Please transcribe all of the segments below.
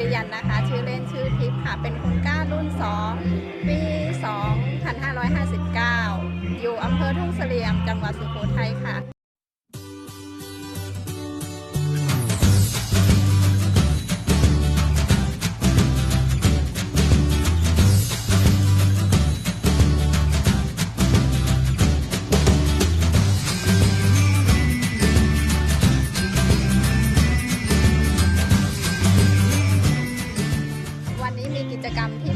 ริยันนะคะ ชื่อเล่นชื่อทิพย์ค่ะ เป็นคนกล้ารุ่น 2 ปี 2559 อยู่อำเภอทุ่งเสลี่ยม จังหวัดสุโขทัยค่ะ รรมที่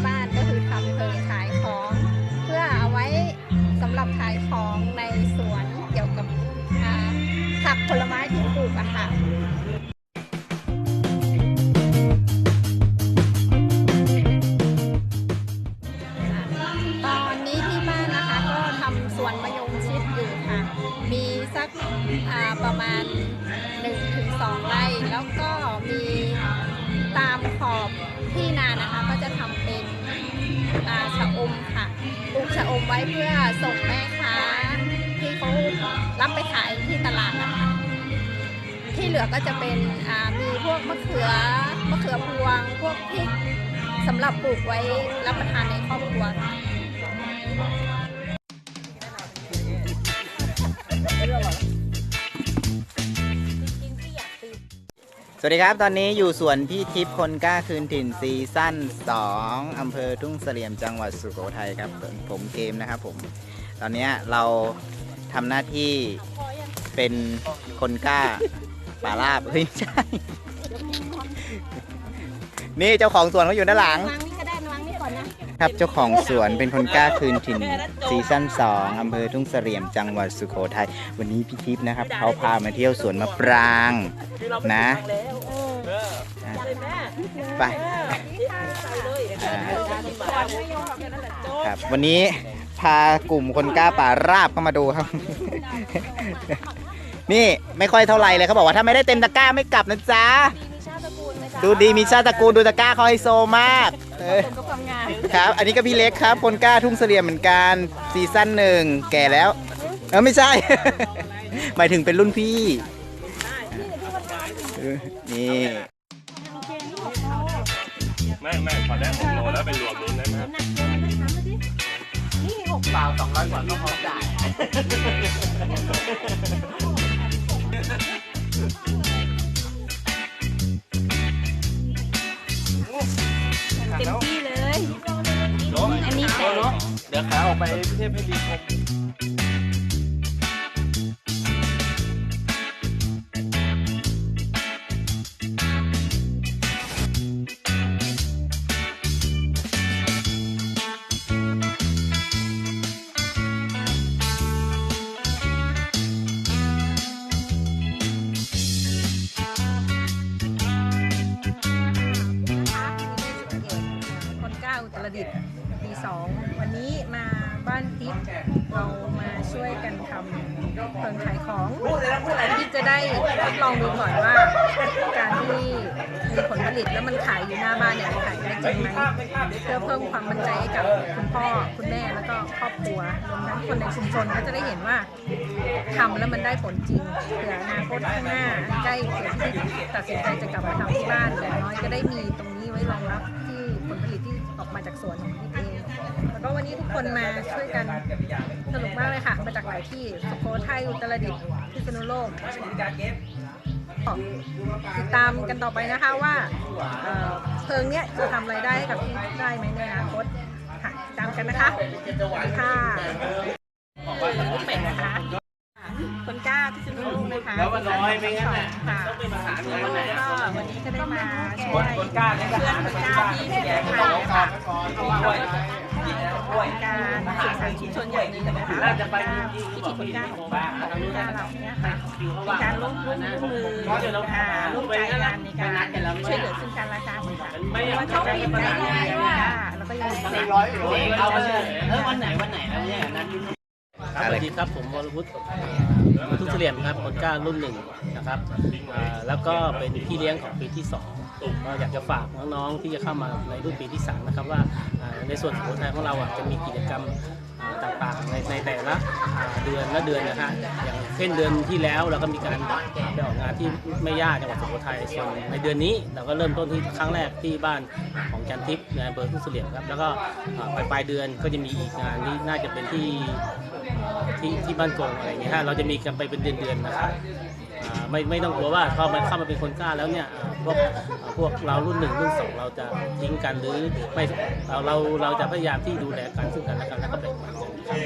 จะทำเป็นอาชะอมค่ะปลูกชะอมไว้เพื่อส่งแม่ค้าที่เขารับไปขายที่ตลาดนะคะที่เหลือก็จะเป็นอามีพวกมะเขือมะเขือพวง พวกพริกสำหรับปลูกไว้รับประทานในครอบครัวค่ะ สวัสดีครับ ตอนนี้อยู่สวนพี่ทิพย์คนกล้าคืนถิ่นซีซั่น2อำเภอทุ่งเสลี่ยมจังหวัดสุโขทัยครับผมเกมนะครับผม ตอนนี้เราทำหน้าที่เป็นคนกล้าป่าลาบเฮ้ยไม่ใช่ นี่เจ้าของสวนเขาอยู่ด้านหลัง ครับเจ้าของสวนเป็นคนกล้าคืนถิ่นซีซั่น2อำเภอทุ่งเสลี่ยมจังหวัดสุโขทัยวันนี้พี่ทิพย์นะครับเขาพามาเที่ยวสวนมะปรางนะไปครับวันนี้พากลุ่มคนกล้าป่าราบเข้ามาดูครับ นี่ไม่ค่อยเท่าไหรเลยเขาบอกว่าถ้าไม่ได้เต็มตะกร้าไม่กลับนะจ๊ะ ดูดีมีชาติตระกูลดูตะกร้าเขาไฮโซมากเออก็ความงามครับ อันนี้ก็พี่เล็กครับ คนกล้าทุ่งเสลี่ยมเหมือนกันซีซั่นหนึ่งแก่แล้ว เออไม่ใช่ หมายถึงเป็นรุ่นพี่เออนี่ไม่ไม่พอได้หกโลแล้วไปรวมนู้นได้ไหมเปล่าสองร้อยกว่าก็พอจ่าย ยวขาออกไปเทพให้ดีคมคนเก้าอุตรดิตถ์ สองวันนี้มาบ้านทิพย์เรามาช่วยกันทำเพลิงขายของที่จะได้ทดลองดูก่อนว่า การที่มีผลผลิตแล้วมันขายอยู่หน้าบ้านเนี่ยขายได้จริงไหมเพื่อเพิ่มความมั่นใจให้กับคุณพ่อคุณแม่แล้วก็ครอบครัวรวมทั้งคนในชุมชนก็จะได้เห็นว่าทำแล้วมันได้ผลจริงเผื่ออนาคตข้างหน้าใกล้เกิดที่ตัดสินใจจะกลับมาทำที่บ้านอย่างน้อยก็ได้มีตรงนี้ไว้รองรับที่ผลผลิตที่ออกมาจากสวนของพี่เอง แล้วก็วันนี้ทุกคนมาช่วยกันสนุกมากเลยค่ะ มาจากหลายที่สุโขทัยอุตรดิตถ์พิษณุโลกติดตามกันต่อไปนะคะว่าเอ่อเพลิงเนี้ยจะทำรายได้ให้กับที่ได้ไหมในอนาคตค่ะติดตามกันนะคะสวัสดีค่ะเป็ดนะคะคนกล้าพิษณุโลกนะคะแล้วมันน้อยไม่งั้นค่ะแล้วก็วันนี้ก็ได้มาช่วยเพื่อนคนกล้าที่เสียหายค่ะเป็น การสื่อสารชุมชนอย่างหนึ่งนะคะพิธีคนกล้าของบ้านของกล้าเราเนี่ยค่ะเป็นการร่วมร่วมมืออ่าร่วมใจกันในการช่วยเหลือซึ่งกันและกันค่ะไม่ว่าจะเป็นคนกล้าแล้วก็ยังมีร้อยเอามาชื่เออวันไหนวันไหนแล้วเนี่ยนั้นสวัสดีครับผมวรวุฒิทุกเฉลี่ยมครับคนกล้ารุ่นหนึ่งนะครับแล้วก็เป็นพี่เลี้ยงของปีที่สอง ก็อยากจะฝากน้องๆที่จะเข้ามาในรุ่นปีที่สามนะครับว่าในส่วนสุโขทัยของเราอะจะมีกิจกรรมต่างๆในในแต่ละเดือนละเดือนนะฮะอย่างเช่นเดือนที่แล้วเราก็มีการไปออกงานที่แม่ย่าจังหวัดสุโขทัยส่วนในเดือนนี้เราก็เริ่มต้นที่ครั้งแรกที่บ้านของจันทิพย์ในอำเภอทุ่งเสลี่ยมครับแล้วก็อ่าปลายปลายเดือนก็จะมีอีกงานที่น่าจะเป็นที่ที่ที่บ้านกงอะไรเงี้ยฮะเราจะมีกันไปเป็นเดือนๆนะครับ ไม่ไม่ต้องกลัวว่าเข้ามาเข้ามาเป็นคนกล้าแล้วเนี่ยอ่าพวกอ่าพวกเรารุ่นหนึ่งรุ่นสองเราจะทิ้งกันหรือไม่เราเราเราจะพยายามที่ดูแลกันซึ่งกันและกันแล้วก็แบ่งปันกันครับ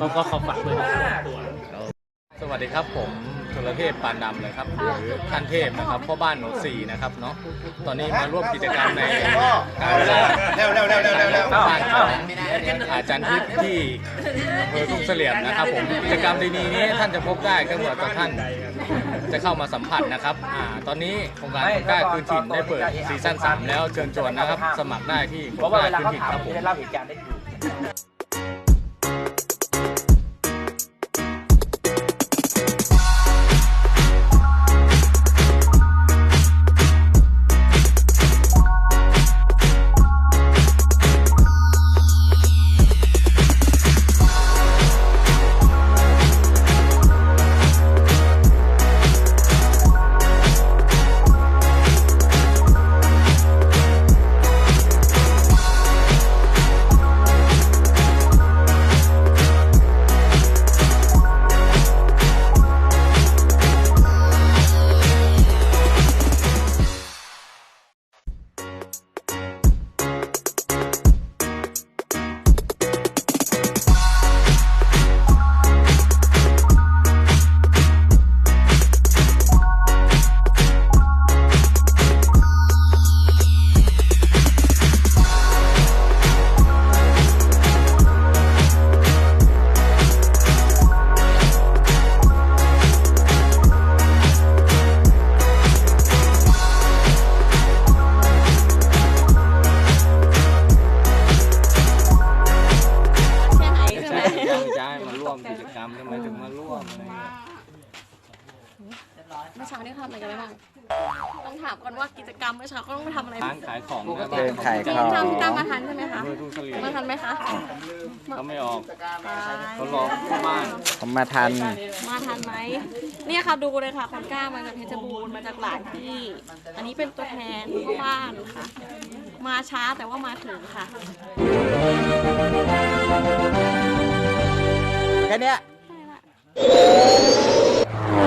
ก็ก็ขอฝากด้วยนะครับสวัสดีครับผมสุรเทพปานดำเลยครับหรือท่านเทพนะครับพ่อบ้านหนูสี่นะครับเนาะตอนนี้มาร่วมกิจกรรมในการสร้างเร็วเร็วเร็วเร็วเร็วเร็วบ้านของอาจารย์ทิพย์ที่อำเภอทุ่งเสลี่ยมนะครับผมกิจกรรมดีๆนี้ท่านจะพบได้ก็เมื่อท่าน จะเข้ามาสัมผัสนะครับอ่าตอนนี้โครงการคนกล้าคืนถิ่นได้เปิดซีซั่น3แล้วเชิญชวนนะครับ สมัครได้ที่คนกล้าคืนถิ่นครับผมได้เล่าเหตุการณ์ได้ถู เมื่อเช้านี่ทำอะไรกันบ้างต้องถามก่อนว่ากิจกรรมเมื่อเช้าก็ต้องไปทำอะไรร้านขายของนะเดินขายที่ของทำตามมาทันใช่ไหมคะอำเภอทุ่งเสลี่ยมมาทันไหมคะเขาไม่ออกเขารอเข้าบ้านผมมาทัน มาทันไหมเนี่ยค่ะดูเลยค่ะคนกล้ามาจากเพชรบูรณ์มาจากหลายที่ อันนี้เป็นตัวแทนพ่อบ้านค่ะ มาช้าแต่ว่ามาถึงค่ะแค่เนี้ยใช่ละ